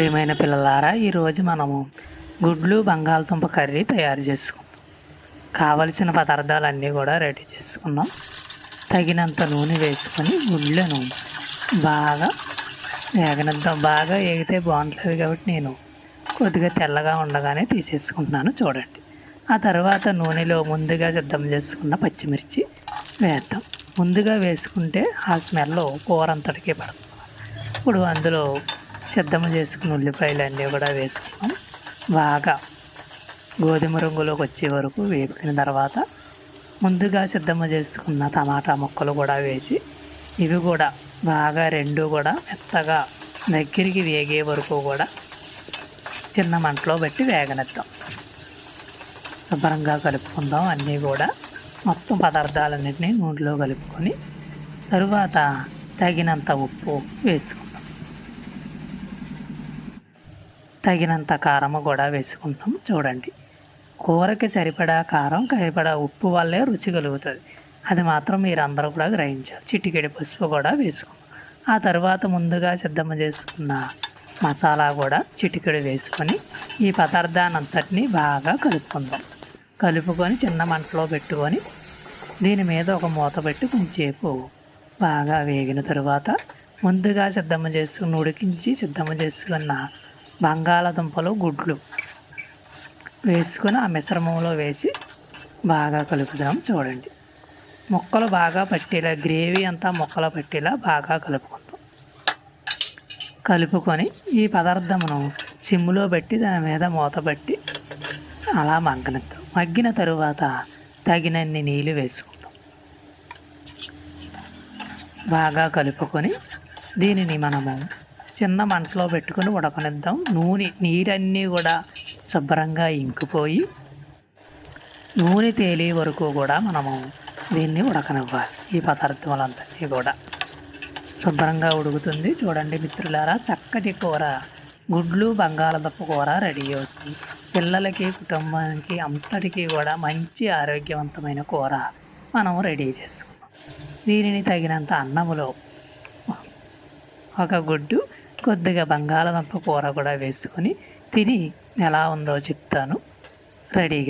ప్రియమైన పిల్లలారా ఈరోజు మనము గుడ్లు బంగాళదుంప కర్రీ తయారు చేసుకుందాం. కావలసిన పదార్థాలన్నీ కూడా రెడీ చేసుకున్నాం తగినంత నూనె వేసుకొని గుడ్లను బాగా వేగనంత బాగా వేగితే బాగుంటుంది కాబట్టి నేను కొద్దిగా తెల్లగా ఉండగానే తీసేసుకుంటున్నాను చూడండి. ఆ తర్వాత నూనెలో ముందుగా సిద్ధం చేసుకున్న పచ్చిమిర్చి వేద్దాం. ముందుగా వేసుకుంటే ఆ స్మెల్ కూర అంతటికీ పడుతుంది. ఇప్పుడు అందులో సిద్ధం చేసుకున్న ఉల్లిపాయలు అన్నీ కూడా వేసుకున్నాం బాగా గోధుమ రంగులోకి వచ్చే వరకు వేపిన తర్వాత ముందుగా సిద్ధం చేసుకున్న టమాటా ముక్కలు కూడా వేసి ఇవి కూడా బాగా రెండు కూడా మెత్తగా దగ్గరికి వేగే వరకు కూడా చిన్న మంటలో పెట్టి వేగనిద్దాం. శుభ్రంగా కలుపుకుందాం. అన్నీ కూడా మొత్తం పదార్థాలన్నింటినీ నూనెలో కలుపుకొని తరువాత తగినంత ఉప్పు వేసుకుందాం. తగినంత కారం కూడా వేసుకుంటాం చూడండి. కూరకి సరిపడా కారం సరిపడా ఉప్పు వల్లే రుచి కలుగుతుంది. అది మాత్రం మీరు అందరూ కూడా గ్రహించాలి. చిటికెడి పసుపు కూడా వేసుకుందాం ఆ తర్వాత ముందుగా సిద్ధం చేసుకున్న మసాలా కూడా చిటికెడు వేసుకొని ఈ పదార్థాన్ని అంతటిని బాగా కలుపుకుందాం. కలుపుకొని చిన్న మంటలో పెట్టుకొని దీని మీద ఒక మూత పెట్టి కొంచెంసేపు బాగా వేగిన తరువాత ముందుగా సిద్ధం చేసుకుని ఉడికించి సిద్ధం చేసుకున్న బంగాళదుంపలు గుడ్లు వేసుకొని ఆ మిశ్రమంలో వేసి బాగా కలుపుదాం చూడండి. ముక్కలు బాగా పట్టేలా గ్రేవీ అంతా ముక్కలు పట్టేలా బాగా కలుపుకుందాం. కలుపుకొని ఈ పదార్థమును సిమ్లో పెట్టి దాని మీద మూత పెట్టి అలా మగ్గనిద్దాం. మగ్గిన తరువాత తగినన్ని నీళ్ళు వేసుకుందాం. బాగా కలుపుకొని దీనిని మనము చిన్న మంటలో పెట్టుకొని ఉడకనిద్దాం. నూనె నీరన్నీ కూడా శుభ్రంగా ఇంకిపోయి నూనె తేలే వరకు కూడా మనము దీన్ని ఉడకనివ్వాలి. ఈ పదార్థాలంతన్నీ కూడా. శుభ్రంగా ఉడుకుతుంది. చూడండి మిత్రులారా చక్కటి కూర గుడ్లు బంగాళదుప్ప కూర రెడీ అవుతుంది. పిల్లలకి కుటుంబానికి అంతటికీ కూడా మంచి ఆరోగ్యవంతమైన కూర మనం రెడీ చేసుకున్నాం. దీనిని తగినంత అన్నములో ఒక గుడ్డు కొద్దిగా బంగాళదుంప కూర కూడా వేసుకొని తిని ఎలా ఉందో చెప్తాను. రెడీగా